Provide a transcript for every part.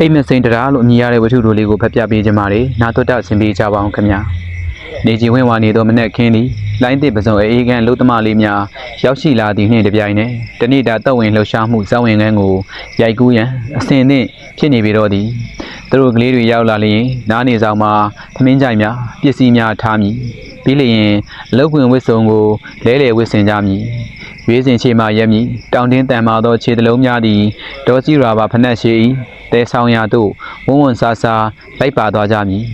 အိမ်မစိန်တရားလို့အမည်ရတဲ့ဝတ္ထုတို့လေးကိုဖတ်ပြပေးခြင်းပါတယ်နာတော်တာဆင်ပေးကြပါအောင်ခင်ဗျာနေကြီးဝင်းဝါနေသောမနက်ခင်းသည်လိုင်းတစ်ပစုံအေးကန်လုံသမားလေးများရောက်ရှိလာသည်နှင့်တပြိုင်နက်တဏိတာတပ်ဝင်လှူရှားမှုဇောင်းဝင်ကန်းကိုရိုက်ကူးရန်အစဉ်သင့်ဖြစ်နေပြီတော့သည်သူတို့ကလေးတွေရောက်လာလျင်နားနေဆောင်မှာသမင်းကြိုင်များပစ္စည်းများထားမည်ပြီးလျင်အလုတ်ဝင်ဝစ်စုံကိုလဲလေဝစ်စင်ကြမည် ရွေးစင်ချေမှရက်မည်တောင်တင်းတန်မာသောခြေတလုံးများသည်ဒေါ်စီရာပါဖနက်ရှိ၏တဲဆောင်ရာသို့ဝုံဝွန်ဆာဆာလိုက်ပါသွားကြမည်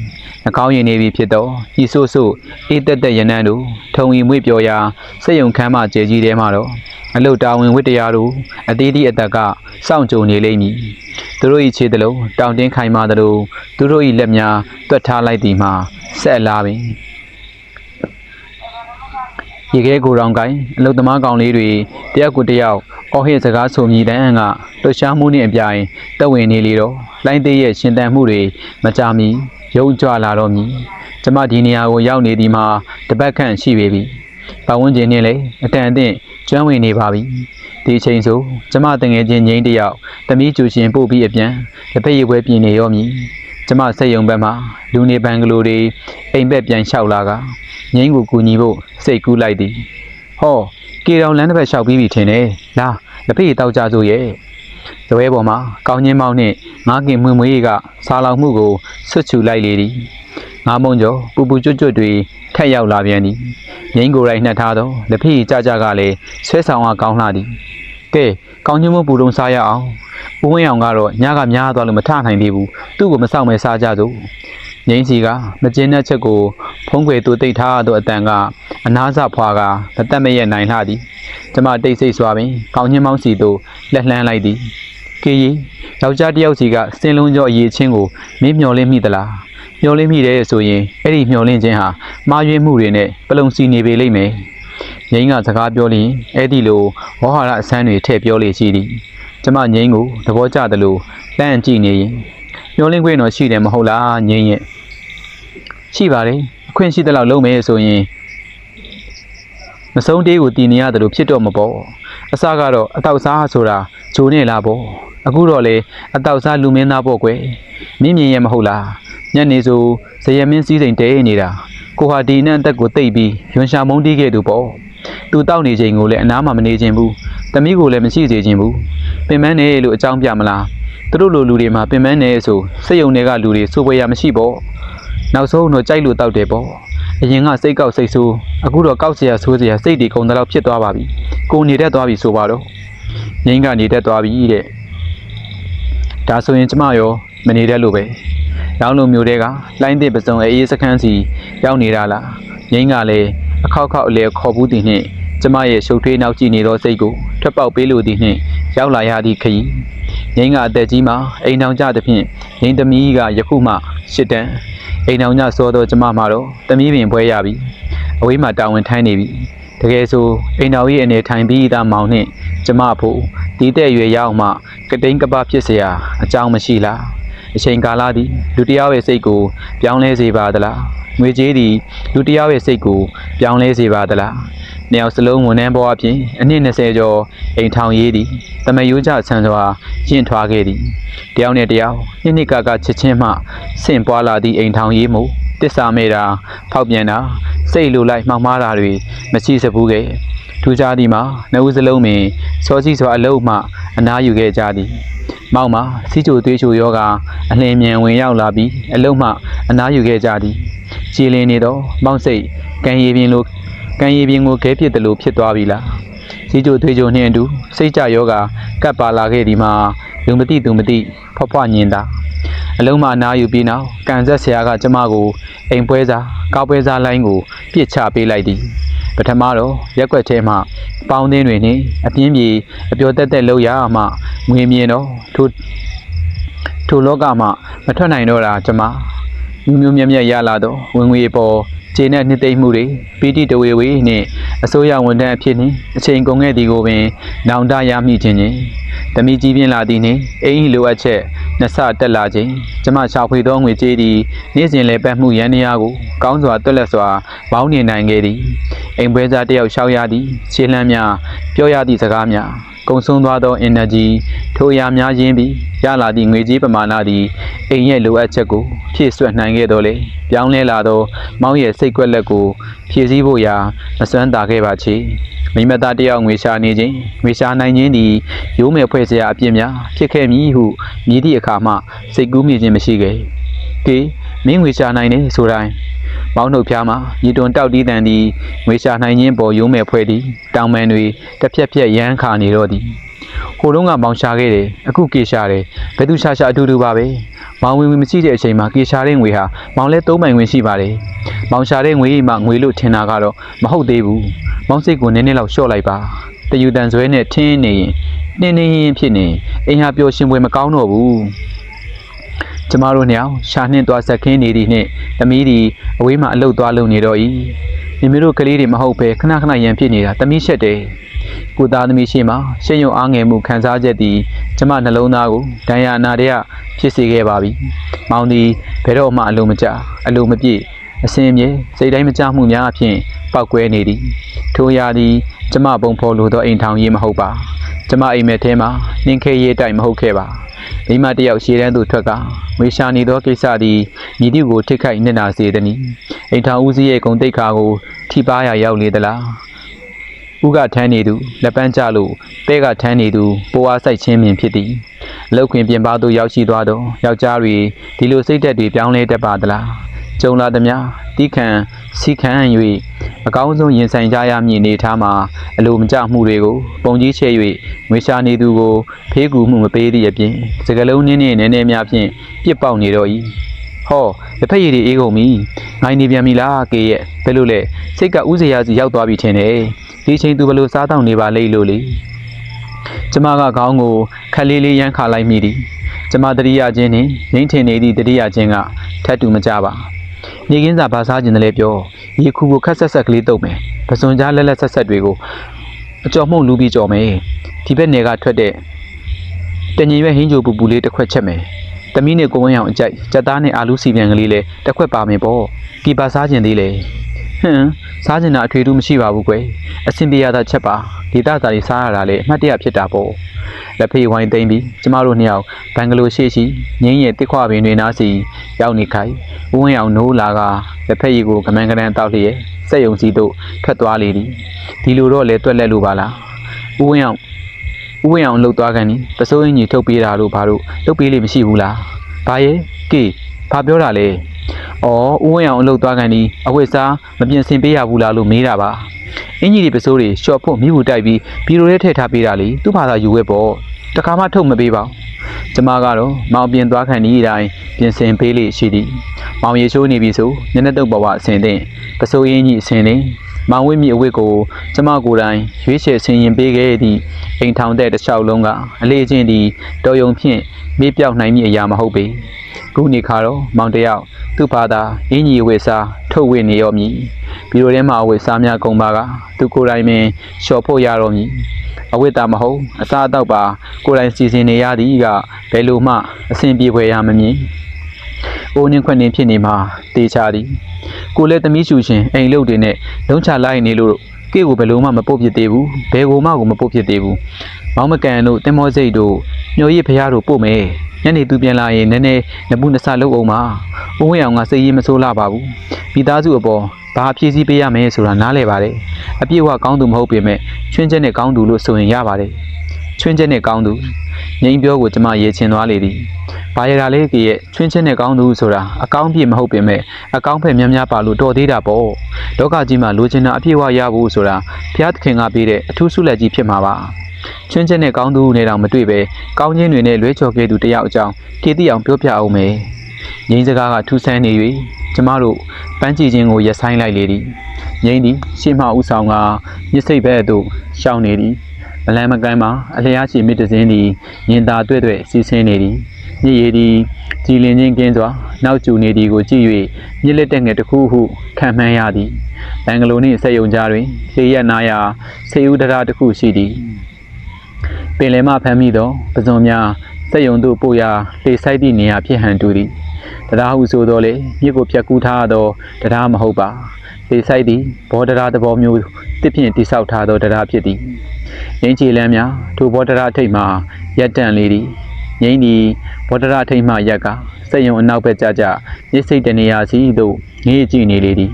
နှာခေါင်းရည်နေပြီဖြစ်သောဤဆို့ဆို့အေးတက်တက်ရနန်းတို့ထုံဤမွေ့ပြော်ရာစက်ယုံခမ်းမှကျေကြီးထဲမှတော့အလုတ်တာဝန်ဝိတ္တရားတို့အသေးသေးအတက်ကစောင့်ကြုံနေလိမ့်မည်သူတို့၏ခြေတလုံးတောင်တင်းခိုင်မာသလိုသူတို့၏လက်များတွက်ထားလိုက်သည်မှာဆက်အလားပင် ရေခဲကိုယ်တော်ကိုင်အလုသမားကောင်လေးတွေတယောက်ကိုတယောက်အော်ဟစ်စကားဆိုမြည်တန်းအံ့ကလှူရှားမှုနှင့်အပြိုင်တက်ဝင်နေလေတော့လိုင်းသေးရဲ့ရှင်တန်မှုတွေမကြမီရုံကြွလာတော့မည်ကျမဒီနေရာကိုရောက်နေသည်မှာတပတ်ခန့်ရှိပေပြီပတ်ဝန်းကျင်နဲ့လည်းအတန်အသင့်ကျွမ်းဝင်နေပါပြီဒီအချိန်ဆိုကျမတငယ်ချင်းငိမ့်တယောက်တမီးကျူရှင်ပို့ပြီးအပြန်လက်ဖက်ရည်ပွဲပြင်နေရောမည်ကျမစိတ်ယုံဘက်မှာလူနေပန်ကလေးတွေအိမ်ဘက်ပြန်လျှောက်လာက ငိမ့်ကိုကူညီဖို့စိတ်ကူးလိုက်သည်ဟောကေတော်လမ်းတစ်ဖက်လျှောက်ပြီးပြီထင်တယ်လာလက်ဖေးတောက်ကြစို့ရဲ့ဇပွဲပေါ်မှာကောင်းချင်းမောင်းနှင့်ငါးကင်မွေမွေးကစားလောင်မှုကိုဆွတ်ချူလိုက်လေသည်ငါးမုံကျော်ပူပူကျွတ်ကျွတ်တွေထက်ရောက်လာပြန်သည်ငိမ့်ကိုယ်တိုင်နှက်ထားသောလက်ဖေးကြကြကလည်းဆွဲဆောင်အားကောင်းလှသည်ကဲကောင်းချင်းမပူတုံစားရအောင်ဦးဝင်းအောင်ကတော့ညကများသွားလို့မထနိုင်သေးဘူးသူ့ကိုမဆောင်မဲစားကြစို့ ငိမ့်စီကမကျင်းတဲ့ချက်ကိုဖုံးကွယ်သူတိတ်ထားသောအတန်ကအနားစဖွာကမတက်မရဲ့နိုင်လှသည်ကျမတိတ်ဆိတ်စွာပင်ကောင်းချင်းမောင်းစီသို့လက်လှမ်းလိုက်သည်ကေရီယောက်ျားတစ်ယောက်စီကစင်လုံးကျော်အရေးချင်းကိုမင်းမျော်လင့်မိသလားမျော်လင့်မိတယ်ဆိုရင်အဲ့ဒီမျော်လင့်ခြင်းဟာမှားယွင်းမှုတွေနဲ့ပလုံစီနေပေလိမ့်မယ်ငိမ့်ကစကားပြောလျင်အဲ့ဒီလိုဝဟဟာရအဆန်းတွေထည့်ပြောလေရှိသည်ကျမငိမ့်ကိုသဘောကျသလိုလန့်ကြည့်နေရင် မျော်လင့်ခွင့်တော့ရှိတယ်မဟုတ်လားငိမ့်ရဲ့ရှိပါတယ်အခွင့်ရှိတဲ့လောက်လုံးမယ်ဆိုရင်မဆုံးတေးကိုတည်နေရတယ်လို့ဖြစ်တော့မပေါ့အစကတော့အတောက်စားဆိုတာဂျိုးနေလားပေါ့အခုတော့လေအတောက်စားလူမင်းသားပေါ့ကွယ်မြင့်မြင်ရဲ့မဟုတ်လားညနေဆိုဇယမင်းစည်းစိမ်တဲနေတာကိုဟာဒီနဲ့အသက်ကိုတိတ်ပြီးရွှန်ရှာမုန်းတီးခဲ့သူပေါ့သူတောက်နေချိန်ကိုလည်းအနားမှာမနေခြင်းဘူးတမိကိုလည်းမရှိစေခြင်းဘူးပင်မနေလို့အကြောင်းပြမလား သူတို့လိုလူတွေမှာပင်မနေဆိုစိတ်ယုံတွေကလူတွေစိုးပွေရမရှိပေါ့နောက်ဆုံးတော့ကြိုက်လို့တောက်တယ်ပေါ့အရင်ကစိတ်ကောက်စိတ်ဆိုးအခုတော့ကောက်စရာဆိုးစရာစိတ်တွေကုန်တဲ့လောက်ဖြစ်သွားပါပြီကိုနေတတ်သွားပြီဆိုပါတော့ငိမ့်ကနေတတ်သွားပြီတဲ့ဒါဆိုရင်ကျမရောမနေတတ်လို့ပဲရောင်းလိုမျိုးတွေကလိုင်းတစ်ပစုံအေးစခန်းစီရောက်နေတာလားငိမ့်ကလည်းအခောက်ခောက်အလေခေါ်ဘူးသည်နှင့်ကျမရဲ့ရှုပ်ထွေးနောက်ကြည့်နေသောစိတ်ကိုထွက်ပေါက်ပေးလိုသည်နှင့်ရောက်လာရသည့်ခရီး ငိမ့်ကအသက်ကြီးမှာအိမ်ထောင်ကြသဖြင့်ငိမ့်သမီးကယခုမှရှစ်တန်း အိမ်အောင်ညစောတော့ကျမမှာတော့တမီးပင်ပွဲရပြီအဝေးမှာတာဝန်ထိုင်းနေပြီတကယ်ဆိုအိမ်တော်ကြီးအနေထိုင်ပြီးသားမောင်နှင့်ကျမဖို့တီးတဲ့ရွယ်ရောက်မှကတိန်ကပဖြစ်เสียအကြောင်းမရှိလားအချိန်ကာလသည်လူတစ်ယောက်ရဲ့စိတ်ကိုပြောင်းလဲစေပါသလားငွေကြေးသည်လူတစ်ယောက်ရဲ့စိတ်ကိုပြောင်းလဲစေပါသလား နှစ်ယောက်စလုံးဝန်ထမ်းဘဝအပြင်အနည်း20ကျော်အိမ်ထောင်ရေးသည်တမယိုးကြဆန်စွာကျင့်ထွားခဲ့သည်တယောက်နဲ့တယောက်နှစ်နှစ်ကကချစ်ချင်းမှဆင့်ပွားလာသည့်အိမ်ထောင်ရေးမှုတစ္ဆာမေတာဖောက်ပြန်တာစိတ်လိုလိုက်မှောင်မားတာတွေမရှိစဘူးခဲ့ထူးခြားသည်မှာနှစ်ဦးစလုံးပင်စောစီစွာအလုံးမှအနားယူခဲ့ကြသည်မောက်မှာစီချိုသွေးချိုယောဂအလင်းမြန်ဝင်ရောက်လာပြီးအလုံးမှအနားယူခဲ့ကြသည်ကြည်လင်နေသောမောက်စိတ်ကံရည်ပြင်းလို ကံရည်ပြင်းကိုခဲဖြစ်တယ်လို့ဖြစ်သွားပြီလားစီချိုသွေးချိုနှင့်အတူစိတ်ကြယောဂကပ်ပါလာခဲ့ဒီမှာလူမသိသူမသိဖွားဖွားညင်တာအလုံးမအနာယူပြီးနောက်ကန်ဆက်ဆရာကကျမကိုအိမ်ပွဲစားကောက်ပွဲစားလိုင်းကိုပြစ်ချပေးလိုက်သည်ပထမတော့ရက်ွက်ထဲမှပေါင်းသင်းတွေနှင့်အပြင်းပြေအပျော်တက်တက်လောက်ရမှငွေမြင်တော့ထိုထိုလောကမှမထွက်နိုင်တော့တာကျမမျိုးမျိုးမြတ်မြတ်ရလာတော့ဝင်ငွေပေါ် ခြေနဲ့နှစ်သိမ့်မှုတွေပီတိတဝေဝေနှင့်အစိုးရဝန်ထမ်းအဖြစ်နှင့်အချိန်ကုန်ခဲ့သည်ကိုပင်နောင်တရမိခြင်းချင်းတမိကြီးပြင်းလာသည်နှင့်အိမ်လိုအပ်ချက်နှစ်ဆတက်လာခြင်းကျမရှာဖွေသောငွေကြေးသည်နေ့စဉ်လဲပတ်မှုရန်နေရာကိုကောင်းစွာတွက်လက်စွာပေါင်းနေနိုင်ခဲ့သည်အိမ်ပွဲစားတစ်ယောက်ရှောက်ရသည်ခြေလှမ်းများပြောရသည့်စကားများ ကုံဆုံးသွားသော energy ထိုအရာများခြင်းပြီးရလာသည့်ငွေကြေးပမာဏသည်အိမ်ရဲ့လိုအပ်ချက်ကိုဖြည့်ဆွတ်နိုင်ခဲ့တော်လေပြောင်းလဲလာသော မောင်ရဲ့စိတ်ကွက်လက်ကိုဖြည့်ဆည်းဖို့ရာမစွမ်းတာခဲ့ပါချေမိမသားတယောက်ငွေရှာနေခြင်းငွေရှာနိုင်ခြင်းသည်ရိုးမယ်ဖွဲ့စရာအပြစ်များဖြစ်ခဲ့မည်ဟုမြည်သည့်အခါမှစိတ်ကူးမိခြင်းမရှိခဲ့ကေမင်းငွေရှာနိုင်တယ်ဆိုတိုင်း မောင်းနှုတ်ဖျားမှာရီတွန်တောက်တီးတန်သည်ငွေရှာနိုင်ခြင်းပေါ်ရုံးမဲ့ဖွဲ့သည်တောင်ပန်တွေတစ်ဖြက်ဖြက်ရမ်းခါနေတော့သည်ဟိုတုန်းကမောင်ရှာခဲ့တယ်အခုကေရှာတယ်ဘယ်သူရှာရှာအတူတူပါပဲမောင်ဝင်ဝင်မရှိတဲ့အချိန်မှာကေရှာတဲ့ငွေဟာမောင်လဲသုံးပိုင်ဝင်ရှိပါတယ်မောင်ရှာတဲ့ငွေမှငွေလို့ထင်တာကတော့မဟုတ်သေးဘူးမောင်စိတ်ကိုနည်းနည်းလောက်လျှော့လိုက်ပါတယူတန်ဆွဲနဲ့ထင်းနေရင်နှင်းနှင်းရင်ဖြစ်နေအိမ်ဟာပျော်ရှင်ပွဲမကောင်းတော့ဘူး ကျမတို့နှစ်ယောက်ရှာနှင်းသွားဆက်ခင်းနေသည်နှင့်သမီးသည်အဝေးမှအလုတ်သွားလုံနေတော့၏မိမိတို့ကလေးတွေမဟုတ်ပဲခဏခဏရန်ဖြစ်နေတာသမီးရှက်တယ်ကိုသားသမီးရှိမှရှင်းရုံအားငယ်မှုခံစားချက်သည်ကျမနှလုံးသားကိုဒဏ်ရာအနာတရဖြစ်စေခဲ့ပါပြီမောင်သည်ဘယ်တော့မှအလိုမကျအလိုမပြည့် အစင်မြေစိတ်တိုင်းမကြမှုများအဖြစ်ပောက်ကွဲနေသည်ထိုအရာသည်ကျမပုံဖော်လိုသောအိမ်ထောင်ရေးမဟုတ်ပါကျမအိမ်မက်ထဲမှာနှင်းခဲရေးတိုက်မဟုတ်ခဲ့ပါမိမတစ်ယောက်ရှေ့တန်းသို့ထွက်ကဝေရှာနေသောကိစ္စသည်မြည်သည့်ကိုထိခိုက်နစ်နာစေသည်။အိမ်ထောင်ဦးစီးရဲ့ဂုံတိတ်ခါကိုထိပါရရောက်လေသလား။ဦးကထမ်းနေသူလက်ပန်းကျလို့ပဲကထမ်းနေသူပိုအားဆိုင်ချင်းမြင်ဖြစ်သည်။လောက်ခွင်ပြင်ပသို့ရောက်ရှိသွားသောယောက်ျားတွေဒီလိုစိတ်သက်တွေပြောင်းလဲတတ်ပါသလား။ ကြုံလာသည်များတီးခံစီခံ၍အကောင်းဆုံးရင်ဆိုင်ကြရမည့်အနေအထားမှာအလိုမကျမှုတွေကိုပုံကြီးချဲ့၍ငွေရှာနေသူကိုဖေးကူမှုမပေးသည့်အပြင်စကလုံးနင်းနဲ့နည်းနည်းများဖြင့်ပြစ်ပေါက်နေတော့၏ဟောလက်ဖက်ရည်တွေအေးကုန်ပြီငိုင်းနေပြန်ပြီလားကေရဲ့ဘယ်လိုလဲစိတ်ကဥစရာစီရောက်သွားပြီထင်တယ်ဒီချိန်သူဘယ်လိုစားတော့နေပါလိမ့်လို့လေကျမကခေါင်းကိုခက်လေးလေးရမ်းခါလိုက်မိသည်ကျမတတိယချင်းနှင့်ငိမ့်ထင်နေသည့်တတိယချင်းကထပ်တူမကြပါ နေကင်းစာဘာစားခြင်းတလဲပြောရေခုကိုခက်ဆက်ဆက်ကလေးတုပ်မယ်ပစွန်ကြားလက်လက်ဆက်ဆက်တွေကိုအကြော်မှုန့်လူပြီးကြော်မယ်ဒီဘက်နယ်ကထွက်တဲ့တငင်ရွက်ဟင်းကြိုပူပူလေးတစ်ခွက်ချက်မယ်။တမီးနဲ့ကိုဝင်းအောင်အကြိုက်ကြက်သားနဲ့အာလူစီပြန်ကလေးလည်းတစ်ခွက်ပါမယ်ပေါ့။ကီပါစားခြင်းသေးလေ။ ဟွန်းစားခြင်းတာအထွေထူးမရှိပါဘူးကွယ်။အဆင်ပြေရတာချက်ပါ။ဒီသားသားလေးစားရတာလေအမှတ်တရဖြစ်တာပေါ့။လက်ဖေးဝိုင်းသိမ့်ပြီးကျမတို့နှစ်ယောက်ဘန်ဂလိုရှိရှိငင်းရဲ့တစ်ခွပင်တွေနားစီရောက်နေခိုင်။ဦးဝင်းအောင်နိုးလာကလက်ဖက်ရည်ကိုကမန်းကရန်တောက်လျက်စက်ယုံစီတို့ထွက်သွားလေသည်။ဒီလိုတော့လေတွက်လက်လို့ပါလား။ဦးဝင်းအောင်ဥဝင်းအောင်လှုပ်သွားကန်နီပစိုးရင်ကြီးထုတ်ပေးတာလို့ဘာလို့လှုပ်ပေးလိမ့်မရှိဘူးလားဘာရဲ့ကေဘာပြောတာလဲ ဩဥဝင်းအောင်လှုပ်သွားကန်နီအဝိစားမပြင်ဆင်ပေးရဘူးလားလို့မေးတာပါအင်ကြီးဒီပစိုးတွေရှော့ဖို့မိဘူးတိုက်ပြီးဘီရိုထဲထည့်ထားပေးတာလေသူ့ဘာသာယူဝဲပေါ့တခါမှထုတ်မပေးပါဘူးကျမကတော့မောင်ပြင်သွားခံဒီအတိုင်းပြင်ဆင်ပေးလိရှိသည်မောင်ရေချိုးနေပြီဆိုညနေတုပ်ဘဝအစင်တဲ့ပစိုးရင်းကြီးအစင်တဲ့ မောင်ဝင်းမြအဝတ်ကိုကျမကိုယ်တိုင်ရွေးချယ်ဆင်ရင်ပေးခဲ့သည့်အိမ်ထောင်တဲ့တစ်လျှောက်လုံးကအလေးချင်းသည်တော်ယုံဖြင့်မေးပြောက်နိုင်မည့်အရာမဟုတ်ပေခုနေခါတော့မောင်တယောက်သူ့ဘာသာအင်းကြီးဝတ်စားထုတ်ဝေနေရောမည်ပြီးတော့ထဲမှာအဝတ်စားများကုန်ပါကသူကိုယ်တိုင်ပင်လျှော်ဖို့ရတော့မည်အဝတ်တာမဟုတ်အစားအသောက်ပါကိုယ်တိုင်စီစဉ်နေရသည်ကဘယ်လိုမှအဆင်ပြေဖွယ်ရမမြင် အိုးနှင်းခွန်းနှင်းဖြစ်နေမှာတေချာသည်ကိုလည်းသမီးချူရှင်အိမ်လုတ်တွေနဲ့လုံးချလိုက်နေလို့ကေကိုဘယ်လိုမှမပုတ်ဖြစ်သေးဘူးဘယ်ကိုမှကိုမပုတ်ဖြစ်သေးဘူးမောင်မကန်တို့တင်မောစိတ်တို့ညိုရည်ဖျားတို့ပို့မယ်ညနေသူပြန်လာရင်နည်းနည်းနဘူးနဆလုံးအောင်ပါဦးဝင်းအောင်ကစိတ်ရေးမဆိုးလာပါဘူးမိသားစုအပေါ်ဘာဖြည့်ဆည်းပေးရမယ်ဆိုတာနားလည်ပါတယ်အပြည့်အဝကောင်းသူမဟုတ်ပေမဲ့ချွင်းချက်နဲ့ကောင်းသူလို့ဆိုရင်ရပါတယ် ချွင်းချက်နဲ့ကောင်းသူငိမ့်ပြောကိုကျမရေချင်သွားလေသည်ဘာရတာလဲကြီးရဲ့ချွင်းချက်နဲ့ကောင်းသူဆိုတာအကောင်းပြည့်မဟုတ်ပေမဲ့အကောင်းဖက်များများပါလို့တော်သေးတာပေါ့လောကကြီးမှာလိုချင်တာအပြည့်အဝရဖို့ဆိုတာဘုရားသခင်ကပေးတဲ့အထူးဆုလက်ကြီးဖြစ်မှာပါချွင်းချက်နဲ့ကောင်းသူနဲ့တောင်မတွေ့ပဲကောင်းခြင်းတွေနဲ့လွဲချော်ခဲ့သူတယောက်အကြောင်းကေတိအောင်ပြောပြအောင်မယ်ငိမ့်စကားကထူးဆန်းနေ၍ကျမတို့ပန်းကြည့်ခြင်းကိုရက်ဆိုင်လိုက်လေသည်ငိမ့်သည်ရှေ့မှဥဆောင်ကမြစ်စိတ်ဘက်သို့ရှောင်းနေသည် မလန်းမကမ်းမှာအလျားရှိမြစ်တစင်းသည်ညင်သာတွေ့တွေ့စီးဆင်းနေသည်မြစ်ရည်သည်ကြည်လင်ခြင်းကင်းစွာနောက်ကျူနေသည်ကိုကြည့်၍မြစ်လက်တက်ငယ်တစ်ခုဟုခံမှန်းရသည်ဘန်ဂလိုနှင့်ဆက်ယုံကြားတွင်ခြေရက်နာရာဆေးဦးတရားတစ်ခုရှိသည်ပင်လယ်မှဖမ်းမိသောပဇွန်များစက်ယုံသို့ပို့ရာလှေဆိုင်သည့်နေရာဖြစ်ဟန်တူသည်တရားဟုဆိုတော့လေမြစ်ကိုဖြတ်ကူးထားသောတရားမဟုတ်ပါ လေဆိုင်သည်ဘောတရားသဘောမျိုးတစ်ဖြင့်တိဆောက်ထားသောတရားဖြစ်သည်ငင်းချီလမ်းများထိုဘောတရားထိပ်မှရက်တန့်လေသည်ငင်းသည်ဘောတရားထိပ်မှရက်ကစက်ယုံအနောက်ဘက်ကြကြမြစ်စိတ်တနေရာစီသို့ငေးကြည့်နေလေသည်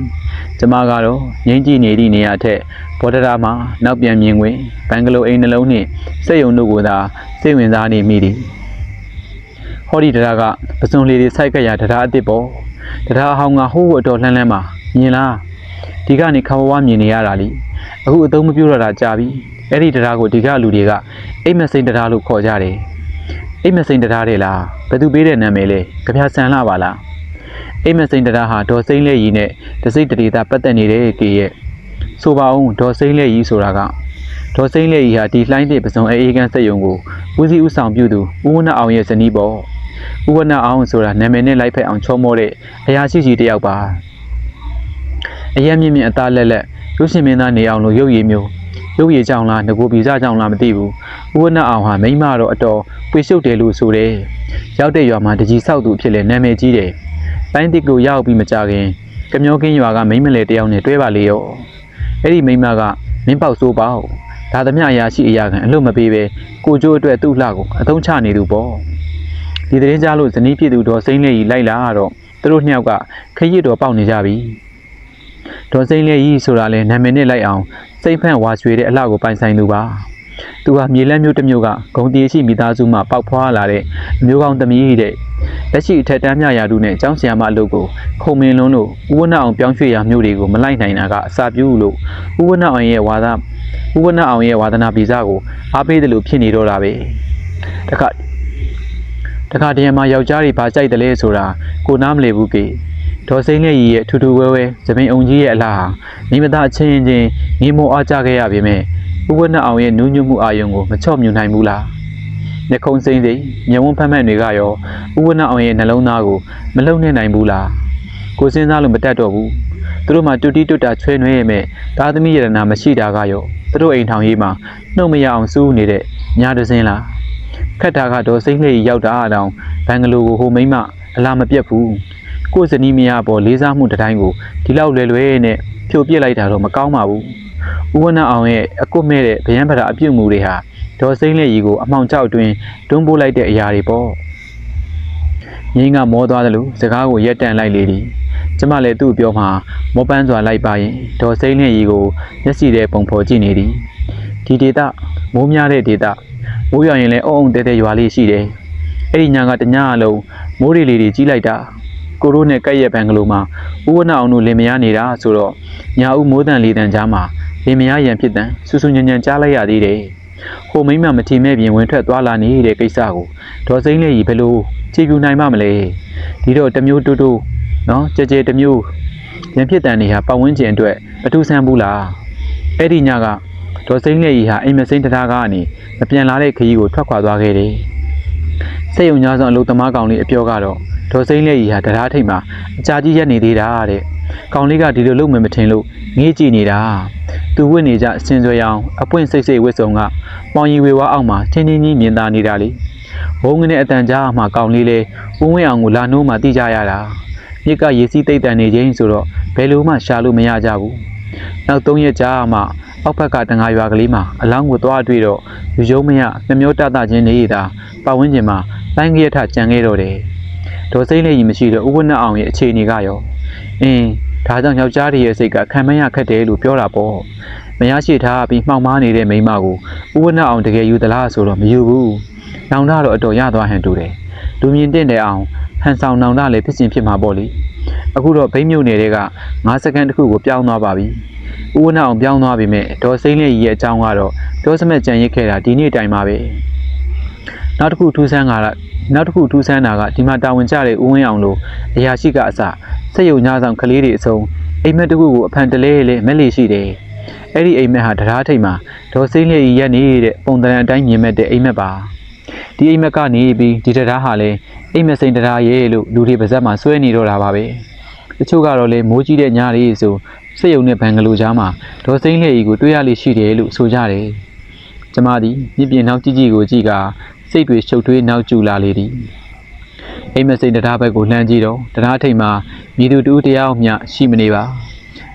ကျမကတော့ငင်းကြည့်နေသည့်နေရာထက်ဘောတရားမှနောက်ပြန်မြင်ဝင်ဘန်ဂလိုအိမ်နှလုံးနှင့်စက်ယုံတို့ကိုသာစိတ်ဝင်စားနေမိသည်ဟောဒီတရားကပစွန်လေးတွေစိုက်ကရတရားအစ်စ်ပေါ့တရားအဟောင်းကဟိုးအတော်လှမ်းလှမ်းပါမြင်လား ဒီကနေခါဘဝမြင်နေရတာလीအခုအသုံးမပြုတော့တာကြာပြီအဲ့ဒီတရားကိုဒီကလူတွေကအိမ်မစိန်တရားလို့ခေါ်ကြတယ်အိမ်မစိန်တရားတွေလားဘယ်သူပေးတဲ့နာမည်လဲကြပြဆန်လာပါလားအိမ်မစိန်တရားဟာဒေါ်စိမ့်လက်ရီနဲ့တစိတ်တရေတာပတ်သက်နေတဲ့ကေရဲ့ဆိုပါအောင်ဒေါ်စိမ့်လက်ရီဆိုတာကဒေါ်စိမ့်လက်ရီဟာဒီလှိုင်းတဲ့ပစွန်အေးအေးကန်းစက်ယုံကိုဦးစီးဦးဆောင်ပြုသူဦးဝနအောင်ရဲ့ဇနီးပေါ့ဥဝနအောင်ဆိုတာနာမည်နဲ့လိုက်ဖက်အောင်ချောမောတဲ့အရာရှိကြီးတစ်ယောက်ပါ အရက်မြင့်မြင့်အသားလက်လက်ရုပ်ရှင်မင်းသားနေအောင်လို့ရုပ်ရည်မျိုးရုပ်ရည်ကြောင့်လားငကိုဗီဇကြောင့်လားမသိဘူးဥဝနအောင်ဟာမိန်းမတော့အတော်ပွေရှုပ်တယ်လို့ဆိုတယ်ရောက်တဲ့ရွာမှာတကြီးဆောက်သူအဖြစ်လဲနာမည်ကြီးတယ်တိုင်းတစ်ကိုရောက်ပြီးမကြခင်ကမျောကင်းရွာကမိန်းမလေတယောက်နဲ့တွဲပါလေရောအဲ့ဒီမိန်းမကမင်းပေါက်ဆိုးပေါက်ဒါသမျှအရာရှိအရာခံအလို့မပေးပဲကိုကျိုးအတွက်သူ့လှကိုအသုံးချနေသူပေါ့ဒီသတင်းကြားလို့ဇနီးပြည်သူတော်စိမ့်လေးကြီးလိုက်လာတော့သူတို့နှစ်ယောက်ကခရီးတော်ပေါက်နေကြပြီ ဒေါ်စိမ့်လေးကြီးဆိုတာလဲနာမည်နဲ့လိုက်အောင်စိတ်ဖန့်ဝါရွှေတဲ့အလှကိုပိုင်ဆိုင်သူပါသူဟာမြေလန်းမျိုးတစ်မျိုးကဂုံတီရှိမိသားစုမှပေါက်ဖွာလာတဲ့အမျိုးကောင်းသမီးတဲ့လက်ရှိအထက်တန်းမြရာတူနဲ့ကျောင်းဆရာမအလုပ်ကိုခုံမင်းလုံးတို့ဥဝနအောင်ပြောင်းရွှေ့ရာမျိုးတွေကိုမလိုက်နိုင်တာကအစာပြူလို့ဥဝနအောင်ရဲ့ဝါဒဥဝနအောင်ရဲ့ဝါဒနာဗီဇကိုအားပေးတယ်လို့ဖြစ်နေတော့တာပဲတခါတခါတရံမှာယောက်ျားတွေဘာကြိုက်တယ်လဲဆိုတာကိုနားမလည်ဘူးကေ ဒေါ်စိမ့်လက်ကြီးရဲ့ထူထူဝဲဝဲသပင်အောင်ကြီးရဲ့အလားဟာမိမသားအချင်းချင်းငေးမောအားကြခဲ့ရပေမဲ့ဥဝနအောင်ရဲ့နူးညွတ်မှုအာယုံကိုမချော့မြူနိုင်ဘူးလားမျက်ခုံးစိမ့်စိမ့်မျက်ဝန်းဖက်ဖက်တွေကရောဥဝနအောင်ရဲ့နှလုံးသားကိုမလုံနေနိုင်ဘူးလားကိုစဉ်းစားလို့မတတ်တော့ဘူးသူတို့မှတူတီတွတ်တာချွဲနွဲရမဲ့သားသမီးရတနာမရှိတာကရောသူတို့အိမ်ထောင်ရေးမှာနှုတ်မရအောင်စူးနေတဲ့ညာတစင်းလားခက်တာကတော့စိတ်လှည့်ရောက်တာအတောင်ဘန်ဂလိုကိုဟိုမိမ့်မအလားမပြတ်ဘူး ကိုယ်ဇနီးမယားပေါ်လေးစားမှုတစ်တိုင်းကိုဒီလောက်လွယ်လွယ်နဲ့ဖြိုပြစ်လိုက်တာတော့မကောင်းပါဘူးဥဝနအောင်ရဲ့အကွတ်မဲ့တဲ့ဗျံပရာအပြုတ်မှုတွေဟာဒေါ်စိမ့်လက်ရီကိုအမှောင်ကြောက်တွင်တွန်းပိုးလိုက်တဲ့အရာတွေပေါ့ငင်းကမောသွားတယ်လို့စကားကိုရက်တန့်လိုက်လေသည်ကျမလည်းသူ့ပြောမှာမောပန်းစွာလိုက်ပါရင်ဒေါ်စိမ့်လက်ရီကိုမျက်စိထဲပုံဖော်ကြည့်နေသည်ဒီဒေတာမိုးများတဲ့ဒေတာမိုးရွာရင်လည်းအုံအုံတဲတဲရွာလေးရှိတယ်။အဲ့ဒီညာကတညအလုံးမိုးရီလေးတွေကြီးလိုက်တာ ကိုရိုးနဲ့ကက်ရက်ဘန်ကလေးမှာဥဝနအောင်တို့လင်မယားနေတာဆိုတော့ညာဦးမိုးတန်လေးတန်ကြားမှာလင်မယားရန်ဖြစ်တန်ဆူဆူညံညံကြားလိုက်ရသေးတယ်။ဟိုမိမ့်မမထီမဲ့ပြင်ဝင်ထွက်သွားလာနေတဲ့ကိစ္စကိုဒေါ်စိမ့်လေးကြီးဘယ်လိုခြေပြူနိုင်မှမလဲ။ဒီတော့တစ်မျိုးတူတူနော်ကြဲကြဲတစ်မျိုးရန်ဖြစ်တန်တွေဟာပတ်ဝန်းကျင်အတွက်မထူးဆန်းဘူးလား။အဲ့ဒီညကဒေါ်စိမ့်လက်ကြီးဟာအိမ်မစိမ့်တရားကနေမပြန်လာတဲ့ခရီးကိုထွက်ခွာသွားခဲ့တယ်။စိတ်ယုံများဆုံးအလုပ်သမားကောင်လေးအပြောကတော့ ဒေါ်စိမ့်လက်ကြီးဟာတရားထိတ်မှာအကြာကြီးရက်နေသေးတာတဲ့။ကောင်လေးကဒီလိုလုပ်မယ်မထင်လို့ငေးကြည့်နေတာ။သူဝစ်နေကြအစင်ဆွဲအောင်အပွင့်စိတ်စိတ်ဝစ်စုံကပေါင်ရီဝေဝါအောက်မှာချင်းချင်းကြီးမြင်သာနေတာလေ။ဘုံငနဲ့အတန်ကြားမှာကောင်လေးလဲဦးဝင်းအောင်ကိုလာနှိုးမှတိကြရတာ။မြစ်ကရေစီးတိတ်တန်နေခြင်းဆိုတော့ဘယ်လိုမှရှာလို့မရကြဘူး။နောက်၃ရက်ကြာမှအောက်ဘက်ကတငါရွာကလေးမှာအလောင်းကိုသွားတွေ့တော့ယူယုံမရနှမျောတတချင်းနေရတာပတ်ဝန်းကျင်မှာတိုင်းကြရထကြံခဲ့တော့တယ် ဒေါ်စိမ့်လေးကြီးမရှိတော့ဥဝနအောင်ရဲ့အခြေအနေကရောအင်းဒါကြောင့်ယောက်ျားတွေရဲ့စိတ်ကခံမရခက်တယ်လို့ပြောတာပေါ့မရရှိထားပြီးမှောင်မားနေတဲ့မိန်းမကိုဥဝနအောင်တကယ်ယူသလားဆိုတော့မယူဘူးနောင်တတော့အတော်ရသွားဟန်တူတယ်လူမြင်တင့်တဲ့အောင်ဟန်ဆောင်နောင်တလည်းဖြစ်စဉ်ဖြစ်မှာပေါ့လေအခုတော့ဘိမ့်မြုပ်နေတဲ့က9စက္ကန့်တခုကိုပြောင်းသွားပါပြီဥဝနအောင်ပြောင်းသွားပြီမဲ့ဒေါ်စိမ့်လေးကြီးရဲ့အကြောင်းကတော့ပြောစမဲ့ကြံရစ်ခဲ့တာဒီနေ့တိုင်ပါပဲ နောက်တစ်ခုထူးဆန်းတာကနောက်တစ်ခုထူးဆန်းတာကဒီမှာတာဝန်ကျတဲ့ဦးဝင်းအောင်လို့အရာရှိကအစစက်ယုံညဆောင်ကလေးတွေအစုံအိမ်မက်တစ်ခုကိုအဖန်တလဲလဲမက်လေးရှိတယ်အဲ့ဒီအိမ်မက်ဟာတရားထိတ်မှာဒေါ်စိမ့်လေးကြီးရက်နေတဲ့ပုံတရံအတိုင်းမြင်မဲ့တဲ့အိမ်မက်ပါဒီအိမ်မက်ကနေပြီးဒီတရားဟာလဲအိမ်မက်စိန်တရားရဲ့လို့လူတွေပါဇက်မှာစွဲနေတော့တာပါပဲတချို့ကတော့လေမိုးကြီးတဲ့ညလေးဆိုစက်ယုံနဲ့ဘန်ဂလိုကြားမှာဒေါ်စိမ့်လေးကြီးကိုတွေ့ရလိရှိတယ်လို့ဆိုကြတယ်ကျမသည်မြစ်ပြင်နောက်ကြည့်ကြည့်ကိုကြည့်က စိတ်တွေရှုပ်ထွေးနောက်ကျူလာလေသည်အိမ်မက်စိန်တရားဘက်ကိုလှမ်းကြည့်တော့တရားထိပ်မှာမြည်သူတူတယောက်မျှရှိမနေပါ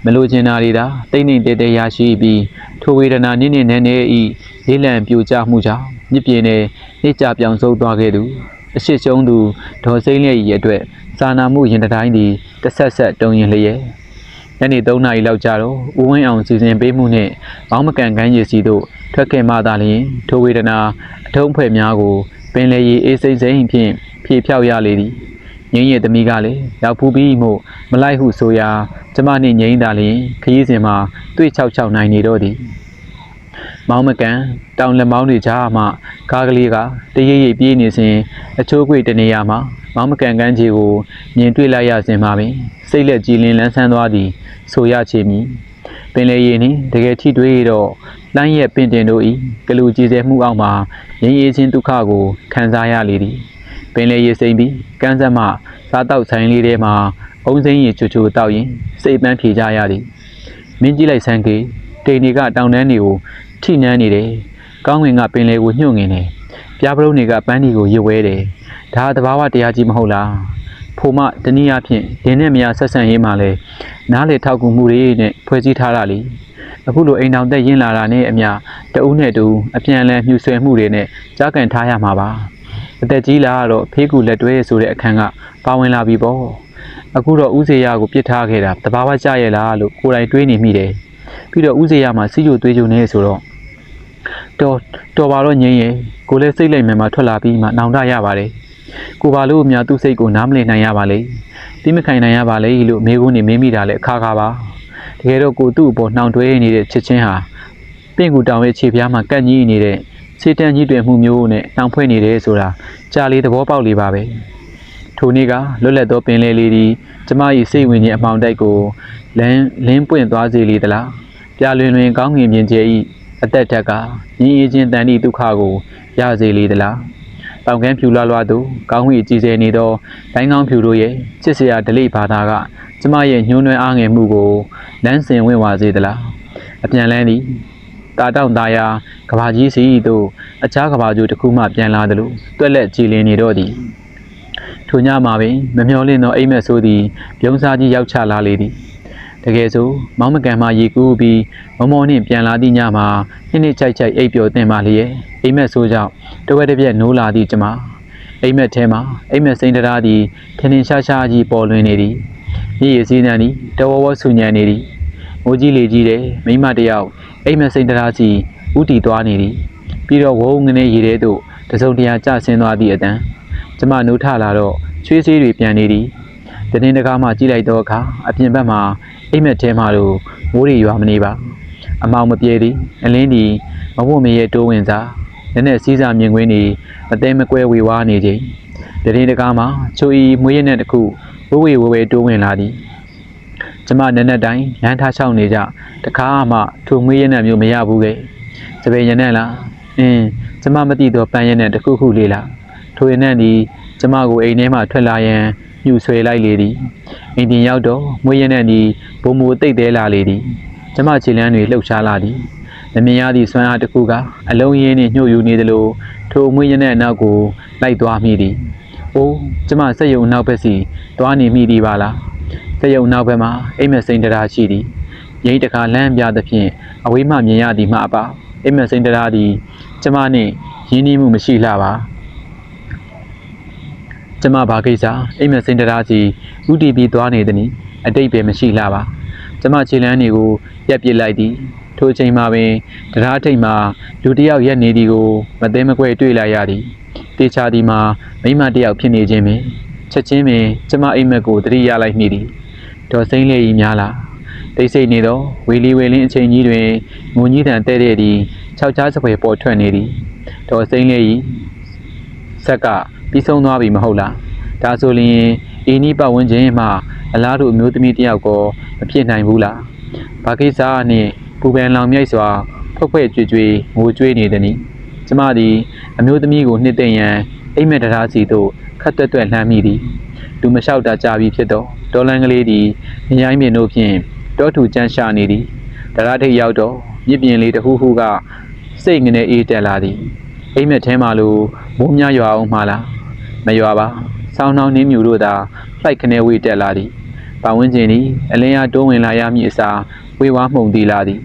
မလို့ချင်တာတွေသာတိတ်နေတဲတဲရရှိပြီးထိုဝေဒနာနင်းနေနေနေဤလေးလံပြိုကျမှုကြောင့်မြစ်ပြင်းနဲ့နှိမ့်ကြပြောင်ဆုံးသွားခဲ့သူအရှိရှုံးသူဒေါ်စိမ့်လျက်ဤအတွက်စာနာမှုရင်တတိုင်းသည်တစ်ဆက်ဆက်တုံရင်လျက်ညနေ3နာရီလောက်ကြာတော့ဦးဝင်းအောင်စီစဉ်ပေးမှုနှင့်ဘောင်းမကန်ကန်းရည်စီတို့ ထွက်ခဲ့မှသာလျှင်ထိုဝေဒနာအထုံးဖွဲ့များကိုပင်လေရီအေးစိမ့်စိမ့်ဖြင့်ဖြေဖြောက်ရလေသည်ငင်းရဲ့သမီးကလည်းရောက်ဖူးပြီးမို့မလိုက်ဟုဆိုရာကျမနှင့်ငိမ့်တာလျင်ခရီးစဉ်မှာတွေ့ချောက်ချောက်နိုင်နေတော့သည်မောင်းမကန်တောင်လက်မောင်းတွေကြားမှကားကလေးကတရိပ်ရိပ်ပြေးနေစဉ်အချိုးခွေတနေရာမှာမောင်းမကန်ကန်းကြီးကိုမြင်တွေ့လိုက်ရစဉ်မှာပင်စိတ်လက်ကြည်လင်လန်းဆန်းသွားသည်ဆိုရချေမည်ပင်လေရည်နှင့်တကယ်ထိတွေ့တော့ လိုင်းရဲ့ပင်တင်တို့ဤကလူကြည်စဲမှုအောက်မှာရင်းရည်ချင်းဒုက္ခကိုခံစားရလေသည်ပင်လေရေစိမ့်ပြီးကန်းဆက်မှစားတောက်ဆိုင်လေးထဲမှာအုံစိမ့်ရီချူချူတောက်ရင်စိတ်ပန်းဖြေကြရသည်မင်းကြည့်လိုက်ဆန်းကေတိန်တွေကတောင်တန်းတွေကိုထိနှမ်းနေတယ်ကောင်းငင်ကပင်လေကိုညှို့ငင်တယ်ပြားပရုံးတွေကပန်းဒီကိုရွဝဲတယ်ဒါသဘာဝတရားကြီးမဟုတ်လား ဖိုမတနည်းအားဖြင့်ဒင်းနဲ့မရဆက်ဆံရေးမှလဲနားလေထောက်ကူမှုတွေနဲ့ဖွဲ့စည်းထားတာလीအခုလိုအိမ်တောင်သက်ရင်းလာတာနဲ့အမျှတအုပ်နဲ့တူအပြန်အလှန်မြှူဆွဲမှုတွေနဲ့ကြားကန်ထားရမှာပါအသက်ကြီးလာတော့ဖေးကူလက်တွဲဆိုတဲ့အခန်းကပါဝင်လာပြီပေါ့အခုတော့ဥစေရကိုပြစ်ထားခဲ့တာတဘာဝကြရဲ့လားလို့ကိုယ်တိုင်တွေးနေမိတယ်ပြီးတော့ဥစေရမှာစီကြိုသွေးကြိုနေဆိုတော့တော်တော်ပါတော့ငင်းရဲ့ကိုလည်းစိတ်လိုက်မှန်မှထွက်လာပြီးမှနောင်တရပါတယ် ကိုပါလို့အများသူ့စိတ်ကိုနားမလည်နိုင်ရပါလေတိမခိုင်နိုင်ရပါလေလို့မေးခွန်းနေမေးမိတာလည်းအခါခါပါတကယ်တော့ကိုသူ့အပေါ်နှောင်တွဲနေတဲ့ချစ်ချင်းဟာပင့်ကူတောင်ရဲ့ခြေပြားမှာကန့်ကြီးနေတဲ့ခြေတန်းကြီးတွေမှုမျိုးနဲ့တောင်ဖွဲ့နေတယ်ဆိုတာကြားလေးသဘောပေါက်လေးပါပဲထိုနေ့ကလွတ်လပ်သောပင်လယ်လေးဒီကျမ၏စိတ်ဝင်ခြင်းအမှောင်တိုက်ကိုလင်းလင်းပွင့်သွားစေလေသလားပြလွင်လွင်ကောင်းငင်မြင်ကျဲ၏အသက်ထက်ကရင်းရချင်းတန်သည့်ဒုက္ခကိုရစေလေသလား တောင်ကမ်းဖြူလွားလွားသူကောင်းဝီကြည်စဲနေသောတိုင်းကောင်းဖြူတို့ရဲ့ချစ်စရာဒလိဘာသာကကျမရဲ့ညှိုးနွမ်းအားငယ်မှုကိုလမ်းစဉ်ဝင်ဝါစေသလားအပြန်လန်းသည်တာတောင့်သားရာကဘာကြီးစီတို့အခြားကဘာကျိုးတစ်ခုမှပြန်လာသလိုတွက်လက်ကြည်လင်နေတော့သည်ထိုညမှာပင်မမျော်လင့်သောအိမ်မက်ဆိုးသည်ပြုံးစားကြီးရောက်ချလာလေသည် တကယ်ဆိုမောင်းမကန်မှရေကူးပြီးမမောနှင့်ပြန်လာသည့်ညမှာနှစ်နှစ်ချိုက်ချိုက်အိပ်ပျော်တင်ပါလျက်အိမ်မက်ဆိုးကြောင့်တဝက်တစ်ပြက်နိုးလာသည့်ကျမအိမ်မက်ထဲမှာအိမ်မက်စိန်တရားသည်ထင်းထင်းရှားရှားကြီးပေါ်လွင်နေသည်မြည်ရည်စည်းနှံသည်တဝဝဆူညံနေသည်မိုးကြီးလေကြီးတယ်မိမတစ်ယောက်အိမ်မက်စိန်တရားစီဥတီသွားနေသည်ပြီးတော့ဝုန်းငနေရေထဲသို့တစုံတရာကျဆင်းသွားသည့်အတန်းကျမနိုးထလာတော့ချွေးစေးတွေပြန်နေသည်တနေ့တကားမှကြည့်လိုက်တော့အခါအပြင်ဘက်မှာ အိမ်မက်ထဲမှာတော့မိုးတွေရွာမနေပါအမောင်မပြေသည်အလင်းဒီမဝတ်မရဲ့တိုးဝင်စားနည်းနည်းစီးစာမြင်ကွင်းဒီမသိမကွဲဝေဝါးနေချိန်တနေ့တကားမှာချိုဤမွေးရတဲ့တစ်ခုဝဝေဝဝဲတိုးဝင်လာသည်ကျမနက်နက်တိုင်းလမ်းထားချောင်းနေကြတခါမှထိုမွေးရတဲ့မျိုးမရဘူးခဲ့စပယ်ရနဲ့လားအင်းကျမမသိတော့ပန်းရနဲ့တစ်ခုခုလေးလားထိုရနဲ့ဒီကျမကိုအိမ်ထဲမှထွက်လာရန် ညှူဆွဲလိုက်လေသည်အိမ်တင်ရောက်တော့မွေးရနဲ့ဒီဘုံမူတိတ်သေးလာလေသည်ကျမခြေလမ်းတွေလှုပ်ရှားလာသည်မမြင်ရသည့်ဆွမ်းအားတစ်ခုကအလုံးရင်းနှင့်ညှို့ယူနေသလိုထိုမွေးရနဲ့အနောက်ကိုလိုက်သွားမိသည်။အိုးကျမစက်ယုံနောက်ဘက်စီသွားနေမိသည်ပါလား။စက်ယုံနောက်ဘက်မှာအိမ်မက်စိန်တရားရှိသည်။ရိတ်တခါလမ်းပြသဖြင့်အဝေးမှမြင်ရသည်မှအပါအိမ်မက်စိန်တရားသည်ကျမနှင့်ရင်းနှီးမှုမရှိလှပါ။ ကျမဘာကိစ္စအိမ်မက်စိန်တရားစီဥတီပြီးသွားနေသည်။အတိတ်ပဲမရှိလှပါ။ကျမခြေလမ်းတွေကိုပြက်ပစ်လိုက်သည်။ထိုအချိန်မှာပင်တရားထိတ်မှာလူတစ်ယောက်ရက်နေသည်ကိုမသိမကွဲတွေ့လိုက်ရသည်။တေချာသည်မှာမိမတစ်ယောက်ဖြစ်နေခြင်းပင်ချက်ချင်းပင်ကျမအိမ်မက်ကိုသတိရလိုက်မိသည်။ဒေါ်စိမ့်လေးကြီးများလား။တိတ်ဆိတ်နေသောဝေလီဝေလင်းအချိန်ကြီးတွင်ငုံကြီးတန်တဲ့တဲ့သည်ခြောက်ချားစပွဲပေါ်ထွက်နေသည်။ဒေါ်စိမ့်လေးကြီးဆက်က ပြီးဆုံးသွားပြီမဟုတ်လား။ဒါဆိုလျှင်အင်းဤပတ်ဝန်းကျင်မှအလားတူအမျိုးသမီးတစ်ယောက်ကိုမဖြစ်နိုင်ဘူးလား။ဘာကိစ္စနှင့်ပူပန်လောင်မြိုက်စွာဖွက်ဖွက်ကြွေကြွေငိုကြွေးနေသည်။ကျမသည်အမျိုးသမီးကိုနှစ်သိမ့်ရန်အိမ်မက်တရားစီသို့ခတ်တွက်တွက်လှမ်းမိသည်လူမလျှောက်တာကြာပြီဖြစ်တော့ဒေါ်လန်ကလေးသည်ညိုင်းမြင်တို့ဖြင့်တောထူကျန်းရှာနေသည်တရားထိပ်ရောက်တော့မြစ်ပြင်လေးတစ်ခုခုကစိတ်ငနေအေးတက်လာသည်အိမ်မက်ထဲမှာလိုမိုးများရွာအောင်မှာလား မရွာပါဆောင်းနှောင်းနှင်းမြူတို့သာဖိုက်ခနဲဝေးတက်လာသည်ပဝန်းကျင်သည်အလင်းအားတိုးဝင်လာရမည့်အစားဝေဝါးမှုန်တည်လာသည်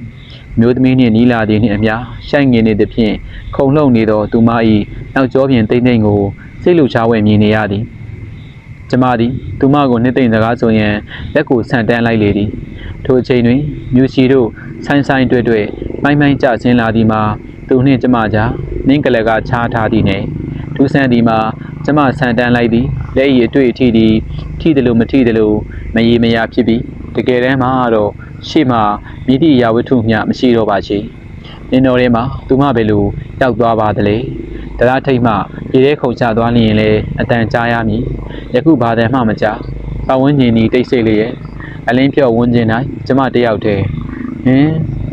မျိုးသမီးနှင့်နီးလာသည်နှင့်အမျှရှိုက်ငင်နေသဖြင့်ခုံလှုပ်နေသောသူမ၏နောက်ကျောပြင်တိမ့်တိမ့်ကိုစိတ်လူချဝဲမြင်နေရသည်ကျမသည်သူမကိုနှစ်သိမ့်စကားဆိုရန်လက်ကိုဆန့်တန်းလိုက်လေသည်ထိုအချိန်တွင်မြူချီတို့ဆိုင်ဆိုင်တွေ့တွေ့မိုင်းမိုင်းကြဆင်းလာသည်မှာသူနှင့်ကျမကြားနင်းကလကချားထားသည်နှင့်ဒူးဆန်သည်မှာ ကျမဆန့်တန်းလိုက်သည်လက်၏အတွေ့အထိသည်ထိတယ်လို့မထိတယ်လို့မရေမရာဖြစ်ပြီးတကယ်တမ်းမှာတော့ရှေ့မှာမြည်သည့်အရာဝတ္ထုမျှမရှိတော့ပါချေနင်းတော်ထဲမှာသူမဘယ်လိုရောက်သွားပါသလဲတရားထိတ်မှရေထဲခုန်ချသွားလျင်လည်းအတန်ကြားရမည်ယခုဘာတန်မှမကြပတ်ဝန်းကျင်ဒီတိတ်ဆိတ်လေးရဲ့အလင်းပြော့ဝန်းကျင်တိုင်းကျမတယောက်တည်းဟင်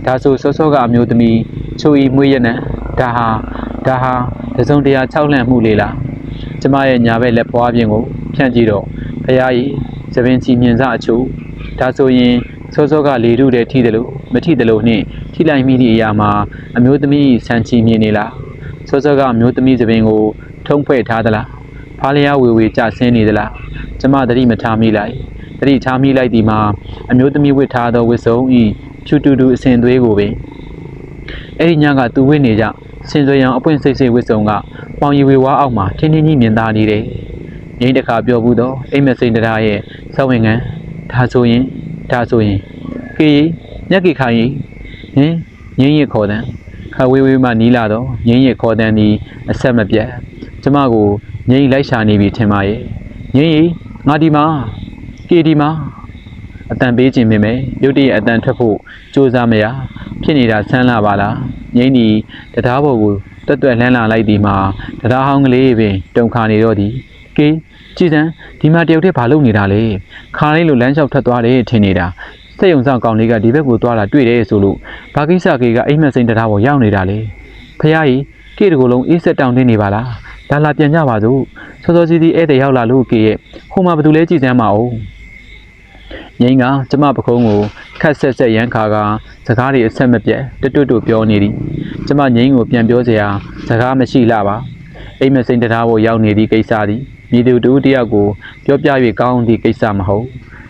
ဒါဆိုစောစောကအမျိုးသမီးချိုဤမွေးရနံဒါဟာဒါဟာတစုံတရာ၆လန့်မှုလေးလား ကျမရဲ့ညာဘက်လက်ဖွားပြင်ကိုဖြန့်ကြည့်တော့ဖရာကြီးသပင်ချီမြင်စအချို့ဒါဆိုရင်စောစောကလေထုတဲ့ထိတယ်လို့မထိတယ်လို့နှင့်ထိလိုက်မိသည့်အရာမှာအမျိုးသမီးဆန်ချီမြင်နေလားစောစောကအမျိုးသမီးသပင်ကို ထုံးဖွဲ့ထားသလားဖားလျားဝေဝေကြဆင်းနေသလားကျမသတိမထားမိလိုက်သတိထားမိလိုက်ဒီမှာအမျိုးသမီးဝတ်ထားသောဝတ်စုံဤဖြူတူတူအစင်သွေးကိုပင်အဲ့ဒီညကသူဝတ်နေကြ စင်စွေရောင်အပွင့်စိတ်စိတ်ဝတ်စုံကပေါင်ရီဝေဝါအောက်မှာထင်းထင်းကြီးမြင်သားနေတယ်ငိမ့်တစ်ခါပြောဘူးတော့အိမ်မက်စိန်တရားရဲ့စဝင်ငံဒါဆိုရင်ဒါဆိုရင်ခေးညက်ကေခိုင်ရင်ဟင်ငင်းရခေါ်တဲ့ခဝေးဝေးမှနီးလာတော့ငင်းရခေါ်တဲ့ဒီအဆက်မပြတ်ကျမကိုငိမ့်လိုက်ရှာနေပြီထင်ပါရဲ့ငိမ့်ရီငါဒီမှာကေဒီမှာ အတန်ပေးခြင်းပင်ပဲရုတ်တရက်အတန်ထွက်ဖို့စူးစမ်းမရဖြစ်နေတာဆန်းလာပါလားငိမ့်ဒီတရားပေါ်ကိုတွတ်တွတ်လှမ်းလာလိုက်ဒီမှာတရားဟောင်းကလေးပင်တုံခါနေတော့သည်ကေကြည်စံဒီမှာတယောက်တည်းဘာလုပ်နေတာလဲခါလေးလိုလမ်းလျှောက်ထွက်သွားတယ်ထင်နေတာစက်ယုံဆောင်ကောင်လေးကဒီဘက်ကိုသွားတာတွေ့တယ်ဆိုလို့ဘာကိစ္စကေကအိမ်မက်စိန်တရားပေါ်ရောက်နေတာလေဖះကြီးကေတကူလုံးအေးဆက်တောင်းတင်းနေပါလားလာလာပြန်ကြပါစို့စောစောစီးစီးဧည့်သည်ရောက်လာလို့ကေရဲ့ဟိုမှာဘယ်သူလဲကြည်စမ်းမအောင် ငိမ့်ကကျမပခုံးကိုခက်ဆက်ဆက်ရန်ခါကစကားတွေအဆက်မပြတ်တွတ်တွတ်တွတ်ပြောနေသည်ကျမငိမ့်ကိုပြန်ပြောစရာစကားမရှိလာပါအိမ်မစိန်တရားပေါ်ရောက်နေသည့်ကိစ္စသည်မိသူတူတယောက်ကိုပြောပြ၍ကောင်းသည့်ကိစ္စမဟုတ်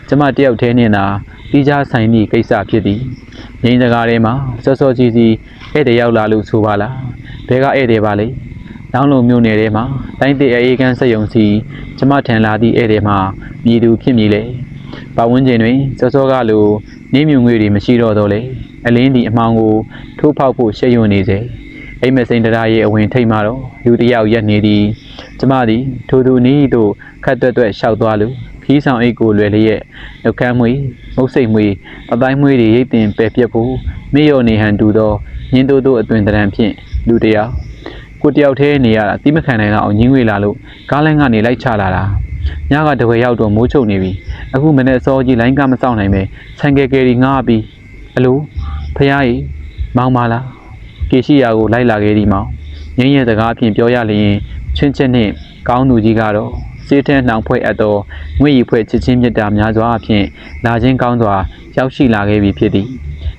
ကျမတယောက်တည်းနေတာတီးခြားဆိုင်သည့်ကိစ္စဖြစ်သည်ငိမ့်စကားထဲမှာစောစောစီးစီးဧည့်သည်ရောက်လာလို့ဆိုပါလားဘဲကဧည့်သည်ပါလေတောင်းလုံမြို့နယ်ထဲမှာတိုင်းတအေးကန်းစက်ယုံစီကျမထန်လာသည့်ဧည့်သည်မှာမြည်သူဖြစ်မည်လေ ပတ်ဝန်းကျင်တွင်စောစောကလိုနေမြုံငွေတွေမရှိတော့တော့လေအလင်းဒီအမောင်ကိုထိုးဖောက်ဖို့ရှက်ရွံ့နေစေအိမ်မစိန်တရားရဲ့အဝင်ထိတ်မှတော့လူတစ်ယောက်ရက်နေသည်ကျမသည်ထိုသူနီးသို့ခတ်တွက်တွက်လျှောက်သွားလူခီးဆောင်အိတ်ကိုလွယ်လျက်နှုတ်ခမ်းမွေမုတ်စိတ်မွေအတိုင်းမွေတွေရိတ်တင်ပယ်ပြက်ဖို့မေ့လျော့နေဟန်တူသောညင်းတို့တို့အသွင်တရံဖြင့်လူတစ်ယောက်ကိုတယောက်တည်းနေရတာတိမခံနိုင်တော့အောင်ညင်းဝေလာလို့ကားလိုင်းကနေလိုက်ချလာတာ ညကတဝဲရောက်တော့မိုးချုပ်နေပြီအခုမနေ့အစောကြီးလိုင်းကမစောင့်နိုင်ပဲဆိုင်ကယ်ကယ်ရီငားပြီးအလိုဖះကြီးမောင်ပါလားကေရှိယာကိုလိုက်လာခဲ့ဒီမောင်ငင်းရဲ့စကားအပြင်ပြောရလျင်ချင်းချင်းနဲ့ကောင်းသူကြီးကတော့စေးထဲနှောင်ဖွဲ့အပ်သောငွေရီဖွဲ့ချစ်ချင်းမြတ်တာများစွာအဖြစ်လာချင်းကောင်းစွာရောက်ရှိလာခဲ့ပြီဖြစ်သည်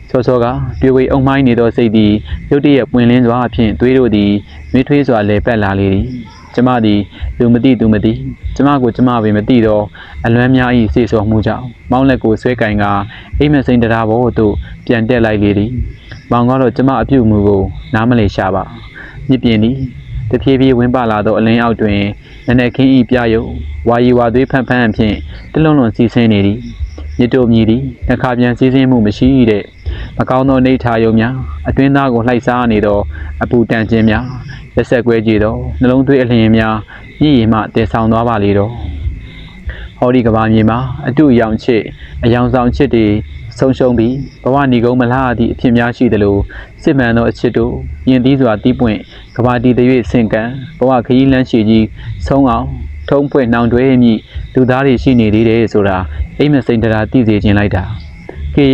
စောစောကတွေ့ဝေအုံမိုင်းနေသောစိတ်သည်ရုတ်တရက်ပွင့်လင်းစွာအဖြစ်သွေးတို့သည်မေးထွေးစွာလဲပတ်လာလေသည် ကျမသည်လူမသိသူမသိကျမကိုကျမပင်မသိတော့အလွမ်းများ၏စေစောမှုကြောင့်မောင်းလက်ကိုဆွဲကင်ကအိမ်မစိန်တရားဘောသို့ပြန်တက်လိုက်လေသည်မောင်ကတော့ကျမအပြုတ်မှုကိုနားမလည်ရှာပါမြစ်ပြင်းသည်တဖြည်းဖြည်းဝင်ပါလာသောအလင်းအောက်တွင်နနက်ခင်းဤပြယုံဝါရီဝါသွေးဖန်ဖန်အဖြစ်တလွန်လွန်စီးဆင်းနေသည်မြစ်တို့မြည်သည်နှခါပြန်စည်းစင်းမှုမရှိတဲ့ မကောင်းသောနေထာယုံများအတွင်းသားကိုလှိုက်စားနေသောအပူတန်ခြင်းများလက်ဆက်ကွဲကြည်သောနှလုံးသွေးအလျင်များမြည်ရည်မှတည်ဆောင်သွားပါလေတော့ဟောဒီကဘာမြေမှာအတူအယောင်ချစ်အယောင်ဆောင်ချစ်တွေဆုံးရှုံးပြီးဘဝဏီကုန်းမလားသည့်အဖြစ်များရှိသလိုစစ်မှန်သောအချစ်တို့ယဉ်သီးစွာတီးပွင့်ကဘာတီတရွေ့ဆင့်ကံဘဝခရီးလမ်းရှိကြီးဆုံးအောင်ထုံးဖွဲ့နှောင်တွဲမိလူသားတွေရှိနေသေးတယ်ဆိုတာအိမ်မစိန်တရာသိစေခြင်းလိုက်တာကေ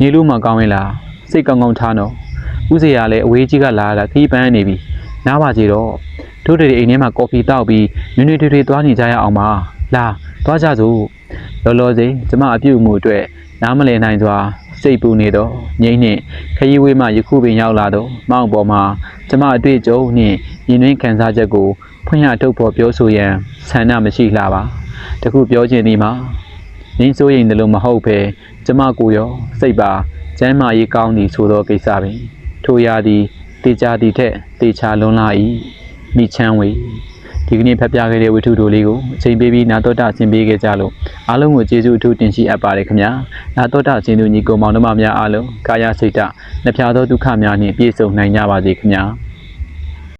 ညီလူမကောင်းရင်လားစိတ်ကောင်းကောင်းထားနော်ဥစေရလည်းအဝေးကြီးကလာတာခီးပန်းနေပြီနားပါစီတော့တို့တွေအိမ်ထဲမှာကော်ဖီတောက်ပြီးနွေနွေတွေတွေသွားနေကြရအောင်ပါလာသွားကြစို့လောလောဆယ်ကျမအပြုတ်မှုအတွက်နားမလည်နိုင်စွာစိတ်ပူနေတော့ငိမ့်နှင့်ခရီးဝေးမှယခုပင်ရောက်လာတော့မောင်ပေါ်မှာကျမအတွေ့အကြုံနှင့်ရင်နှင်းခံစားချက်ကိုဖဖွင့်ရထုတ်ဖို့ပြောဆိုရန်ဆန္ဒမရှိလှပါတခုပြောချင်သည်မှာ နင်းစိုးရင်တလို့မဟုတ်ပဲကျမကိုရောစိတ်ပါကျမ်းမာရေးကောင်းသည်ဆိုသောကိစ္စပင်ထိုရာသည်တေချာသည်ထက်တေချာလွန်လာ၏မိချမ်းဝေဒီကနေ့ဖတ်ပြခဲ့တဲ့ဝိထုတို့လေးကိုအချိန်ပေးပြီးနာတော်တာဆင်ပေးခဲ့ကြလို့အားလုံးကိုကျေးဇူးအထူးတင်ရှိအပ်ပါတယ်ခင်ဗျာနာတော်တာဆင်သူညီကောင်မောင်နှမများအားလုံးကာယစိတ်ဓာတ်နှဖျားသောဒုက္ခများနှင့်ပြည့်စုံနိုင်ကြပါစေခင်ဗျာ